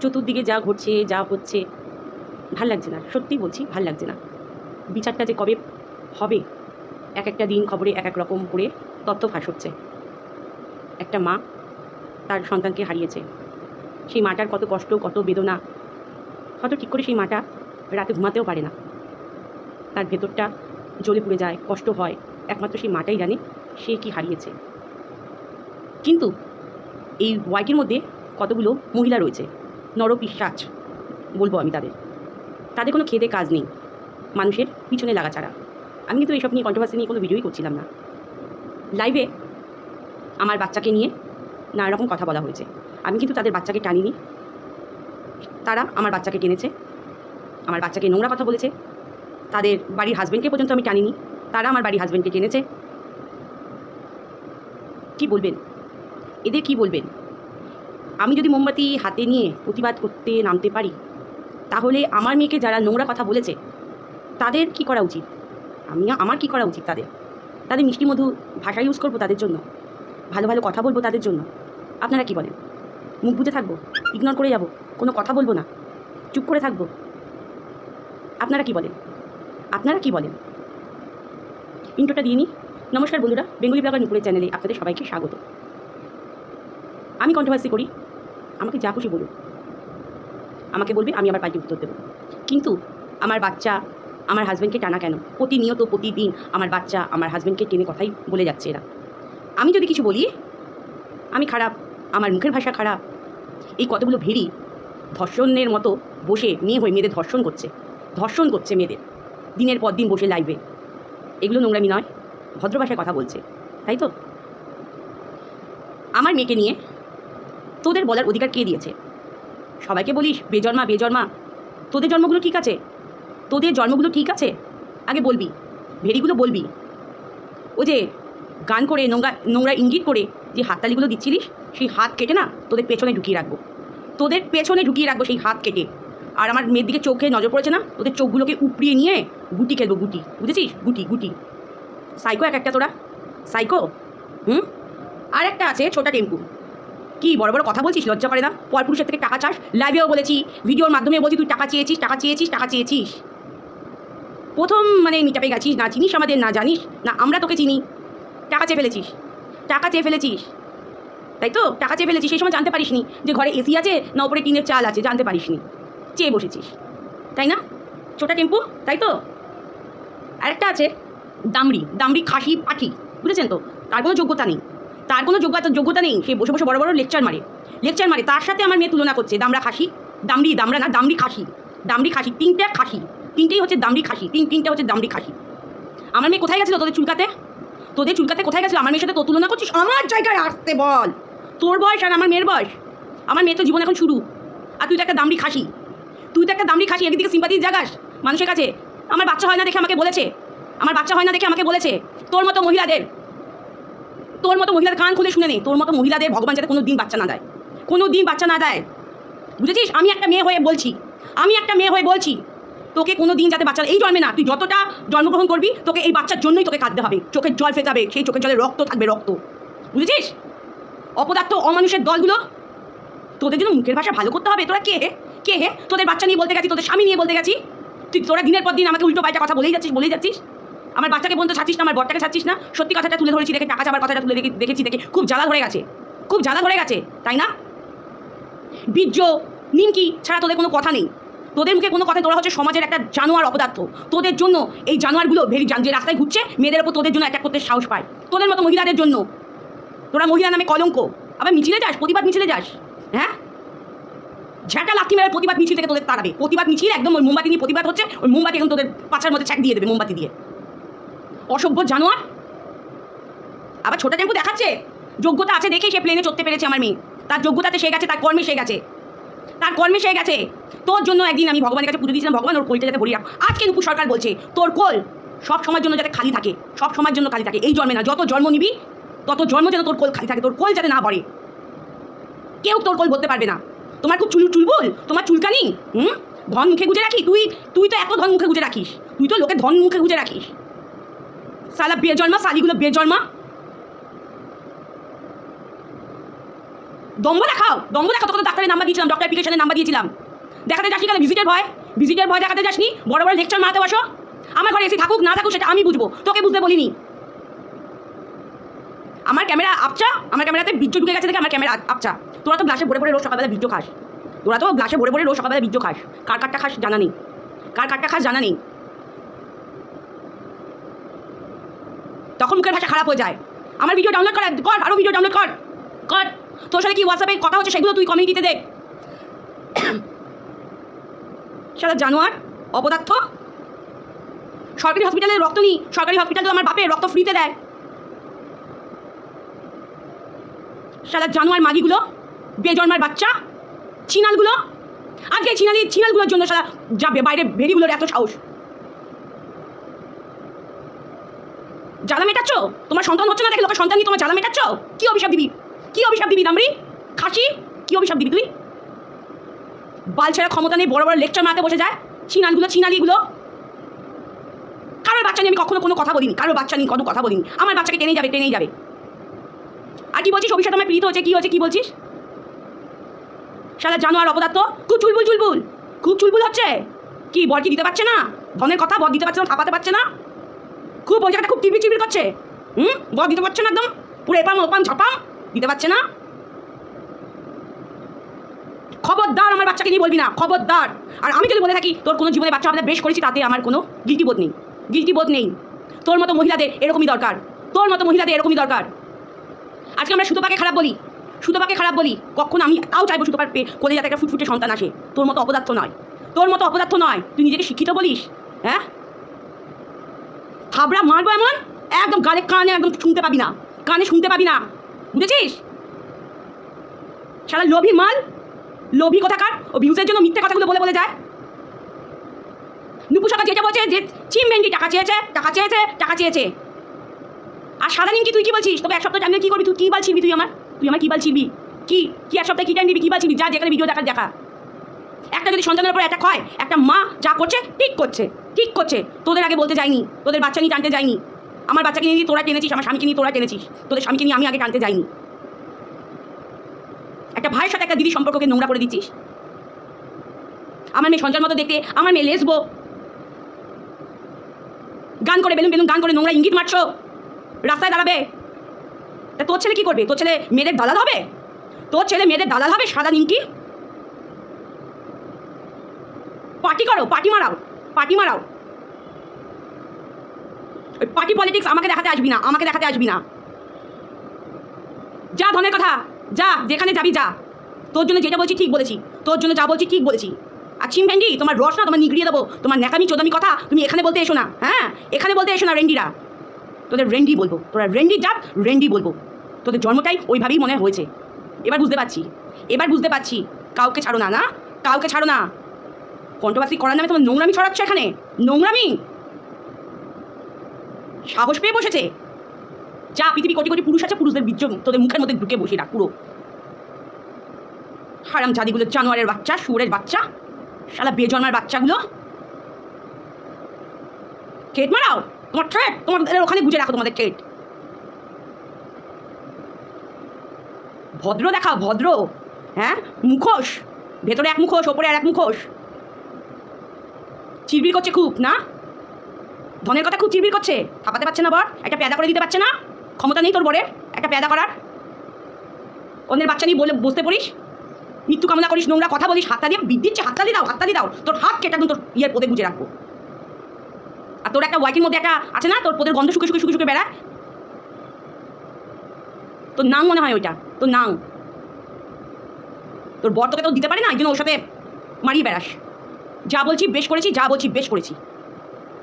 চতুর্দিকে যা ঘটছে, যা হচ্ছে, ভালো লাগছে না। সত্যি বলছি, ভালো লাগছে না। বিচারটা যে কবে হবে, এক একটা দিন খবরে এক এক রকম করে তথ্য ফাঁস হচ্ছে। একটা মা তার সন্তানকে হারিয়েছে। সেই মাটার কত কষ্ট, কত বেদনা। হয়তো ঠিক করে সেই মাটা রাতে ঘুমাতেও পারে না। তার ভেতরটা জ্বলে পুড়ে যায়, কষ্ট হয়। একমাত্র সেই মাটাই জানে সে কি হারিয়েছে। কিন্তু এই ওয়াইটির মধ্যে কতগুলো মহিলা রয়েছে? নরপিশ্বাচ বলব আমি তাদের। তাদের কোনো খেদে কাজ নেই, মানুষের পিছনে লাগা ছাড়া। আমি কিন্তু এইসব নিয়ে কন্ট্রোভার্সি নিয়ে কোনো ভিডিওই করছিলাম না। লাইভে আমার বাচ্চাকে নিয়ে নানা রকম কথা বলা হয়েছে। আমি কিন্তু তাদের বাচ্চাকে টানিনি। তারা আমার বাচ্চাকে টেনেছে। আমার বাচ্চাকে নোংরা কথা বলেছে। তাদের বাড়ির হাজব্যান্ডকে পর্যন্ত আমি টানিনি। তারা আমার বাড়ির হাজব্যান্ডকে টেনেছে। কি বলবেন? এদের কি বলবেন? আমি যদি মোমবাতি হাতে নিয়ে প্রতিবাদ করতে নামতে পারি, তাহলে আমার মেয়েকে যারা নোংরা কথা বলেছে, তাদের কি করা উচিত? আমি, আমার কি করা উচিত তাদের? তাদের মিষ্টি মধু ভাষা ইউজ করব তাদের জন্য? ভালো ভালো কথা বলব তাদের জন্য? আপনারা কি বলেন? মুখ বুঝে থাকব? ইগনোর করে যাব? কোনো কথা বলব না? চুপ করে থাকব? আপনারা কি বলেন? আপনারা কি বলেন? ইন্টোটা দিয়ে নিই নমস্কার বন্ধুরা, বেঙ্গলি ব্লগার নুপুরের চ্যানেলে আপনাদের সবাইকে স্বাগত। আমি কন্ট্রোভার্সি করি আমাকে যা খুশি বলুন আমাকে বলবে, আমি আবার পাল্টে উত্তর দেবো। কিন্তু আমার বাচ্চা, আমার হাজব্যান্ডকে টানা কেন? প্রতিনিয়ত, প্রতিদিন আমার বাচ্চা, আমার হাজব্যান্ডকে টেনে কথাই বলে যাচ্ছে এরা। আমি যদি কিছু বলি, আমি খারাপ, আমার মুখের ভাষা খারাপ। এই কতগুলো ভেরি ধর্ষণের মতো বসে মেয়ে হয়ে মেয়েদের ধর্ষণ করছে। ধর্ষণ করছে মেয়েদের। দিনের পর দিন বসে লাইভে এগুলো নোংরামি নয়, ভদ্র ভাষায় কথা বলছে। তাই তো? আমার মেয়েকে নিয়ে তোদের বলার অধিকার কে দিয়েছে? সবাইকে বলিস, বেজন্মা বেজন্মা। তোদের জন্মগুলো ঠিক আছে? তোদের জন্মগুলো ঠিক আছে? আগে বলবি ভেরিগুলো বলবি। ও যে গান করে, নোংরা নোংরা ইঙ্গিত করে যে হাততালিগুলো দিচ্ছিলিস, সেই হাত কেটে না তোদের পেছনে ঢুকিয়ে রাখব। তোদের পেছনে ঢুকিয়ে রাখব সেই হাত কেটে। আর আমার মেয়ের দিকে চোখে নজর পড়েছে না? তোদের চোখগুলোকে উপড়িয়ে নিয়ে গুটি খেলব, গুটি। বুঝেছিস? গুটি গুটি। সাইকো এক একটা তোরা। সাইকো? হুম? আর একটা আছে, ছোটা টেম্পু। কি বড় বড় কথা বলছিস? লজ্জা করে না? পরপুরুষের থেকে টাকা চাস? লাইভেও বলেছি, ভিডিওর মাধ্যমে বলছি, তুই টাকা চেয়েছিস টাকা চেয়েছিস টাকা চেয়েছিস। প্রথম মানে মিটাপে গেছিস, না চিনিস আমাদের, না জানিস? না, আমরা তোকে চিনি। টাকা চেয়ে ফেলেছিস। টাকা চেয়ে ফেলেছিস। তাই তো? টাকা চেয়ে ফেলেছিস, সেই সময় জানতে পারিসনি যে ঘরে এসি আছে, না ওপরে টিনের চাল আছে, জানতে পারিসনি। চেয়ে বসেছিস। তাই না? ছোটা টেম্পু, তাই তো? আরেকটা আছে, দামড়ি দামড়ি খাসি পাঠি, বুঝেছেন তো? তার কোনো যোগ্যতা নেই। তার কোনো যোগ্যতা যোগ্যতা নেই। সে বসে বসে বড় বড় লেকচার মারে। লেকচার মারে। তার সাথে আমার মেয়ে তুলনা করছে। দামড়া খাসি, দামড়ি, দামড়া না, দামড়ি খাসি। দামড়ি খাসি, তিনটে খাসি। তিনটেই হচ্ছে দামড়ি খাসি। তিন, তিনটে হচ্ছে দামড়ি খাসি। আমার মেয়ে কোথায় গেছিল তোদের চুলকাতে? তোদের চুলকাতে কোথায় গেছিল? আমার মেয়ের সাথে তো তুলনা করছিস? আমার জায়গায় আসতে বল। তোর বয়স আর আমার মেয়ের বয়স। আমার মেয়ে তো জীবন এখন শুরু। আর তুই তো একটা দামড়ি খাসি। তুই তো একটা দামড়ি খাসি। এদিকে সিম্পাতি জাগাস মানুষের কাছে। আমার বাচ্চা হয় না দেখে আমাকে বলেছে। আমার বাচ্চা হয় না দেখে আমাকে বলেছে। তোর মতো মহিলাদের তোর মতো মহিলাদের কান খুলে শুনে নে। তোর মতো মহিলাদের ভগবান যাতে কোনো দিন বাচ্চা না দেয়। কোনো দিন বাচ্চা না দেয়। বুঝেছিস? আমি একটা মেয়ে হয়ে বলছি। আমি একটা মেয়ে হয়ে বলছি। তোকে কোনো দিন যাতে বাচ্চা এই জন্মে না, তুই যতটা জন্মগ্রহণ করবি, তোকে এই বাচ্চার জন্যই তোকে কাঁদতে হবে। চোখের জল ফেটাবে সেই চোখের জলে রক্ত থাকবে, রক্ত। বুঝেছিস? অপদার্থ, অমানুষের দলগুলো, তোদের জন্য মুখের ভাষা ভালো করতে হবে। তোরা কে হে? কে হে? তোদের বাচ্চা নিয়ে বলতে গেছি, তোদের স্বামী নিয়ে বলতে গেছি। তুই তোরা দিনের পর দিন আমাকে উল্টো পাল্টা কথা বলেই যাচ্ছিস বলেই যাচ্ছিস। আমার বাচ্চাকে বন্ধু ছাড়ছিস না, আমার বরটাকে ছাড়ছিস না? সত্যি কথাটা তুলে ধরেছি দেখে, টাকা চাবার কথাটা তুলে দেখে দেখেছি দেখে। খুব জ্বালা ধরে গেছে। খুব জ্বালা ধরে গেছে, তাই না? বীর্য, নিমকি ছাড়া তোদের কোনো কথা নেই। তোদের মুখে কোনো কথা তোরা হচ্ছে সমাজের একটা জানোয়ার অপদার্থ। তোদের জন্য এই জানোয়ারগুলো ভেরি যে রাস্তায় ঘুরছে, মেয়েদের ওপর তোদের জন্য অ্যাটাক করতে সাহস পায়। তোদের মতো মহিলাদের জন্য। তোরা মহিলা নামে কলঙ্ক। আবার মিছিলে যাস, প্রতিবাদ মিছিলে যাস হ্যাঁ? ঝাঁটা লাথি মেরে প্রতিবাদ মিছিল থেকে তোদের তাড়াবে। প্রতিবাদ মিছিল একদম ওই মোমবাতি নিয়ে প্রতিবাদ হচ্ছে, ওই মোমবাতি এখন তোদের পাচার মধ্যে ছ্যাক দিয়ে দেবে, মোমবাতি দিয়ে। অসভ্য জানোয়ার। আবার ছোটা টেম্পু দেখাচ্ছে? যোগ্যতা আছে দেখেই সে প্লেনে চড়তে পেরেছে আমার মেয়ে। তার যোগ্যতাতে সে গেছে, তার কর্মে সে গেছে। তার কর্মে সে গেছে। তোর জন্য একদিন আমি ভগবানের কাছে পুজো দিয়েছিলাম, ভগবান ওর কোলটা যাতে ভরিয়ে রাখ। আজকে নুপুর সরকার বলছে, তোর কোল সব সময়ের জন্য যাতে খালি থাকে, সব সময়ের জন্য খালি থাকে, এই জন্মে না, যত জন্ম নিবি, তত জন্ম যেন তোর কোল খালি থাকে, তোর কোল যাতে না ভরে। কেউ তোর কোল বলতে পারবে না। তোমার খুব চুল চুলবুল, তোমার চুলকানি, হুম? ধন মুখে গুজে রাখি? তুই তুই তো এত ধন মুখে গুজে রাখিস। তুই তো লোকে ধন মুখে গুজে রাখিস। সালা বেজন্মা, শালিগুলো বেজন্মা। দম্ব দেখাও দম্ব দেখাও, তোকে তো ডাক্তারের নাম্বার দিয়েছিলাম ডক্টর অ্যাপ্লিকেশনের নাম্বার দিয়েছিলাম। দেখাতে যাসনি কেন? ভিজিটের ভয়? ভিজিটের ভয় দেখাতে যাসনি বড় বড় লেকচার মারাতে বসো। আমার ঘরে এসে থাকুক, না থাকুক, সেটা আমি বুঝব। তোকে বুঝতে বলিনি। আমার ক্যামেরা আপচা আমার ক্যামেরাতে বীর্য ঢুকে গেছে দেখে আমার ক্যামেরা আপচা তোরা তো গ্লাসে ভরে ভরে রোজ সকালবেলা বীর্য খাস। তোরা তো গ্লাসে ভরে ভরে রোজ সকালবেলা বীর্য খাস। কার কারটা খাস জানা নেই। কার কারটা খাস জানা নেই। তখন মুখের ভাষা খারাপ হয়ে যায়। আমার ভিডিও ডাউনলোড কর কর আরও ভিডিও ডাউনলোড কর কর। তোর সাথে কি হোয়াটসঅ্যাপে কথা হচ্ছে সেগুলো তুই কমিউনিটিতে দেখ। সারা জানোয়ার, অপদার্থ। সরকারি হসপিটালে রক্ত নিই, সরকারি হসপিটাল তো আমার বাপের, রক্ত ফ্রিতে দেয়। সারা জানোয়ার মাগিগুলো, বেজন্মার বাচ্চা, চিনালগুলো। আজকে চিনালি চিনালগুলোর জন্য সারা যাবে, বাইরে ভেড়িগুলোর এত সাহস। জ্বালা মেটাচ্ছ? তোমার সন্তান হচ্ছে না দেখে লোকের সন্তান নিয়ে তোমার জ্বালা মেটাচ্ছ? কি অভিশাপ দিবি? কি অভিশাপ দিবি দামরি খাসি? কি অভিশাপ দিবি তুই? বাল ছেড়া ক্ষমতা নেই, বড় বড় লেকচার মারতে বসে যায়। চিনালগুলো চিনালিগুলো কারোর বাচ্চা নিয়ে আমি কখনো কোনো কথা বলিনি। কারোর বাচ্চা নিয়ে কোনো কথা বলিনি। আমার বাচ্চাকে টেনেই যাবে টেনেই যাবে। আর কি বলছিস? অভিশাপ আমার প্রীত হচ্ছে কি হচ্ছে কি বলছিস? সারা জানো আর অপদার্থ। খুব চুলবুল চুলবুল। খুব চুলবুল হচ্ছে। কি বর কি দিতে পারছে না? ধনের কথা বর দিতে পারছে না, থাপাতে পারছে না? খুব ওই খুব চিবির চিবির করছে। হুম? বর দিতে পারছে না একদম? পুরো এপাম ওপাম, ঝাপাম? দিতে পারছে না? খবরদার আমার বাচ্চাকে নিয়ে বলবি না, খবরদার। আর আমি যদি বলে থাকি, তোর কোনো জীবনে বাচ্চা আমাদের বেশ করেছি, তাতে আমার কোনো গিল্টি বোধ নেই। গিল্টি বোধ নেই। তোর মতো মহিলাদের এরকমই দরকার। তোর মতো মহিলাদের এরকমই দরকার। আজকে আমরা সুতোপাকে খারাপ বলি। সুতোপাকে খারাপ বলি। কখন আমি তাও চাইব সুতোপার কোলে যাতে একটা ফুটফুটে সন্তান আসে। তোর মতো অপদার্থ নয়। তোর মতো অপদার্থ নয়। তুই নিজেকে শিক্ষিত বলিস? হ্যাঁ? থাবড়া মারবো এমন? একদম গালে কানে একদম শুনতে পাবি না। কানে শুনতে পাবি না। বুঝেছিস? সারা লোভী মাল। লোভী কোথাকার? ও ভিউজের জন্য মিথ্যে কথাগুলো বলে বলে যায়। নুপু সরকার যেটা বলছে যে চিম ভেন্ডি টাকা চেয়েছে টাকা চেয়েছে টাকা চেয়েছে। আর সারা দিন কি তুই কি বলছিস? তোকে এক সপ্তাহ টাইম কি করবি? তুই কী বাল ছিবি তুই আমার? তুই আমার কী বাল ছিবি কি? কি এক সপ্তাহে কি টাইম দিবি? কী বাল ছিবি যা যেখানে ভিডিও দেখার দেখা। একটা যদি সন্তানের উপর অ্যাটাক হয়, একটা মা যা করছে, ঠিক করছে ঠিক করছে। তোদের আগে বলতে যাইনি, তোদের বাচ্চা নিয়ে টানতে যাইনি। আমার বাচ্চাকে নিয়ে তোরা টেনেছিস, আমার স্বামীকে নিয়ে তোরা টেনেছিস, তোদের স্বামীকে নিয়ে আমি আগে টানতে যাইনি। একটা ভাইয়ের সাথে একটা দিদি সম্পর্ককে নোংরা করে দিচ্ছিস। আমার মেয়ে সঞ্জয়ের মতো দেখতে, আমার মেয়ে লেসবো গান করে, বেলুন বেলুন, গান করে নোংরা ইঙ্গিত মারছো। রাস্তায় দাঁড়াবে। তা তোর ছেলে কি করবে? তোর ছেলে মেয়েদের দালাল হবে? তোর ছেলে মেয়েদের দালাল হবে সাদা নিমকি? পার্টি করো? পার্টি মারাও। পার্টি মারাও। পার্টি পলিটিক্স আমাকে দেখাতে আসবি না, আমাকে দেখাতে আসবি না। যা ধনের কথা, যা, যেখানে যাবি যা। তোর জন্য যেটা বলছি ঠিক বলেছি। তোর জন্য যা বলছি ঠিক বলেছি। আর ভেন্ডি তোমার রস না তোমার নিগড়িয়ে দেবো। তোমার ন্যাকামি, চোদামি কথা তুমি এখানে বলতে এসো না হ্যাঁ? এখানে বলতে এসো না, রেন্ডিরা। তোদের রেন্ডি বলব। তোরা রেন্ডি জাত রেন্ডি বলব। তোদের জন্মটাই ওইভাবেই মনে হয়েছে। এবার বুঝতে পারছি। এবার বুঝতে পারছি। কাউকে ছাড়ো না না? কাউকে ছাড়ো না। কণ্ঠবাসী করার নামে তোমার নোংরামি ছড়াচ্ছ এখানে? নোংরামি? সাহস পেয়ে বসেছে? যা পৃথিবী কোটি কোটি পুরুষ আছে, পুরুষদের বীর্য তোদের মুখের মধ্যে ঢুকে বসে রাখ, পুরো। হারাম জাদিগুলো জানোয়ারের বাচ্চা, শুয়োরের বাচ্চা, শালা বেজন্মার বাচ্চাগুলো। খেট মারাও? তোমার ট্রেট তোমাদের ওখানে গুজে রাখো তোমাদের ট্রেট ভদ্র দেখাও, ভদ্র। হ্যাঁ? মুখোশ। ভেতরে এক মুখোশ, ওপরে আর এক মুখোশ। চিরবির করছে খুব, না? ধনের কথা খুব চিরবির করছে। থাপাতে পারছে না বর, একটা পেদা করে দিতে পারছে না? ক্ষমতা নেই তোর বরের, একটা পেদা করার। অন্যের বাচ্চা নিয়ে বলে বসতে পড়িস। মৃত্যু কামনা করিস, নোংরা কথা বলিস হাতটা দিয়ে দিচ্ছে হাতটা দিয়ে দাও হাতটা দিয়ে দাও। তোর হাত কেটে তোর ইয়ের পদে গুজে রাখব। আর তোর একটা ওয়াইটির মধ্যে একটা আছে না? তোর পোদের গন্ধ শুকে শুকে শুকে শুকে বেড়ায়। তোর নাং মনে হয় ওইটা, তোর নাং। তোর বর তোকে তো দিতে পারে না, এই জন্য ওর সাথে মারিয়ে বেড়াস। যা বলছি বেশ করেছি, যা বলছি বেশ করেছি।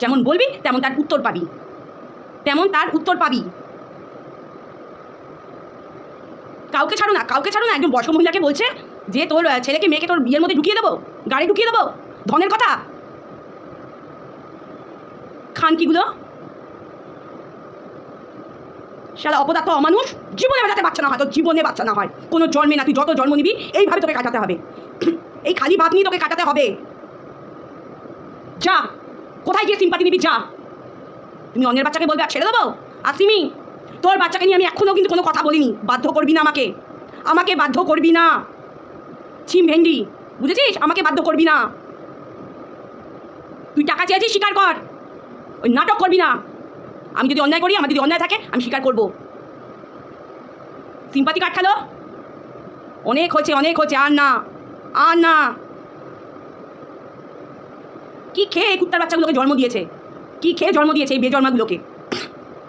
যেমন বলবি, তেমন তার উত্তর পাবি। তেমন তার উত্তর পাবি। কাউকে ছাড়ো না, কাউকে ছাড়ো না, একজন বয়স্ক মহিলাকে বলছে যে তোর ছেলেকে, মেয়েকে তোর বিয়ের মধ্যে ঢুকিয়ে দেবো, গাড়ি ঢুকিয়ে দেবো। ধনের কথা। খানকিগুলো শালা অপদার্থ, অমানুষ। জীবনে যাতে বাচ্চা না হয়, তোর জীবনে বাচ্চা না হয়। কোনো জন্মে না, তুই যত জন্ম নিবি, এইভাবে তোকে কাটাতে হবে। এই খালি ভাত নিয়ে তোকে কাটাতে হবে। যা। কোথায় গিয়ে সিম্পাতি নিবি? যা। তুমি অন্যের বাচ্চাকে বলবে, আর ছেড়ে দেবো? আর সিমি, তোর বাচ্চাকে নিয়ে আমি এখনও কিন্তু কোনো কথা বলিনি। বাধ্য করবি না আমাকে। আমাকে বাধ্য করবি না। ছিম ভেন্ডি, বুঝেছিস? আমাকে বাধ্য করবি না। তুই টাকা চেয়েছিস স্বীকার কর। ওই নাটক করবি না। আমি যদি অন্যায় করি, আমার যদি অন্যায় থাকে, আমি স্বীকার করব। সিম্পাতি কাট খেলো। অনেক হয়েছে অনেক হয়েছে, আর না আর না। কি খেয়ে এই কুত্তার বাচ্চাগুলোকে জন্ম দিয়েছে? কি খেয়ে জন্ম দিয়েছে এই বেজন্মাগুলোকে?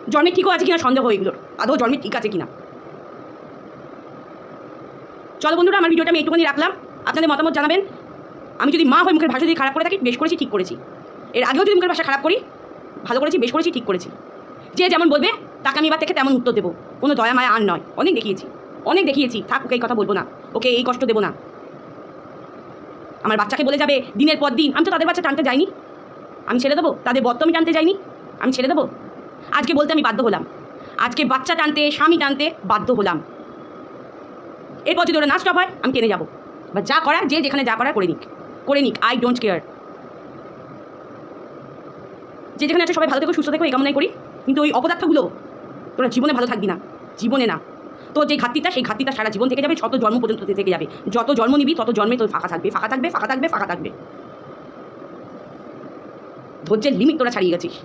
জন্মে ঠিকও আছে কিনা সন্দেহ এগুলোর আদৌ জন্মে ঠিক আছে কিনা? চলো বন্ধুরা, আমার ভিডিওটা আমি একটুখানি রাখলাম। আপনাদের মতামত জানাবেন। আমি যদি মা হয়ে মুখের ভাষা যদি খারাপ করে থাকি, বেশ করেছি, ঠিক করেছি। এর আগেও যদি মুখের ভাষা খারাপ করি, ভালো করেছি, বেশ করেছি, ঠিক করেছি। যে যেমন বলবে, তাকে আমি এবার থেকে তেমন উত্তর দেবো। কোনো দয়া, মায়া আর নয়। অনেক দেখিয়েছি। অনেক দেখিয়েছি। থাক, ওকে এই কথা বলব না। ওকে এই কষ্ট দেবো না। আমার বাচ্চাকে বলে যাবে, দিনের পর দিন, আমি তো তাদের বাচ্চা টানতে যাইনি। আমি ছেড়ে দেবো? তাদের আমি টানতে যাইনি? আমি ছেড়ে দেবো? আজকে বলতে আমি বাধ্য হলাম। আজকে বাচ্চা টানতে, স্বামী টানতে বাধ্য হলাম। এরপর যদি ওরা না স্টপ হয়, আমি কেনে যাব। বা যা করার, যে যেখানে যা করার করে নিক। করে নিক আই ডোন্ট কেয়ার যে যেখানে আছে, সবাই ভালো থেকো, সুস্থ থেকো, এই কামনাই করি। কিন্তু ওই অপদার্থগুলো তোরা জীবনে ভালো থাকবি না। জীবনে না। তো যে ঘাটতিটা, সেই ঘাটতিটা সারা জীবন থেকে যাবে, যত জন্ম পর্যন্ত থেকে যাবে। যত জন্ম নিবি, তত জন্মে তোর ফাঁকা থাকবে ফাঁকা থাকবে ফাঁকা থাকবে ফাঁকা থাকবে। ধৈর্যের লিমিট তোরা ছাড়িয়ে গেছিস।